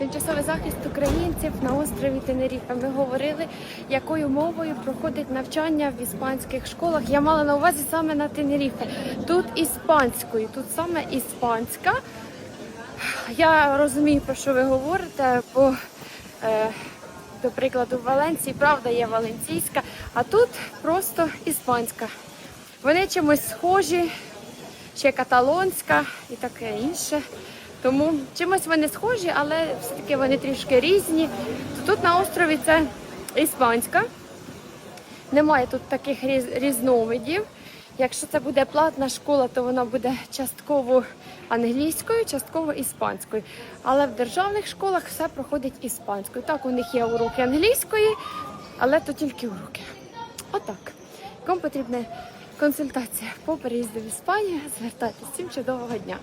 тимчасовий захист українців на острові Тенеріфе. Ми говорили, якою мовою проходить навчання в іспанських школах. Я мала на увазі саме на Тенеріфе. Тут іспанською, тут саме іспанська. Я розумію, про що ви говорите, бо, е, до прикладу, в Валенції правда є валенційська, а тут просто іспанська. Вони чимось схожі, ще каталонська і таке інше. Тому чимось вони схожі, але все-таки вони трішки різні. Тут на острові це іспанська. Немає тут таких різ- різновидів. Якщо це буде платна школа, то вона буде частково англійською, частково іспанською. Але в державних школах все проходить іспанською. Так, у них є уроки англійської, але то тільки уроки. Отак. Кому потрібна консультація по переїзду в Іспанію, звертайтеся. Всім чудового дня!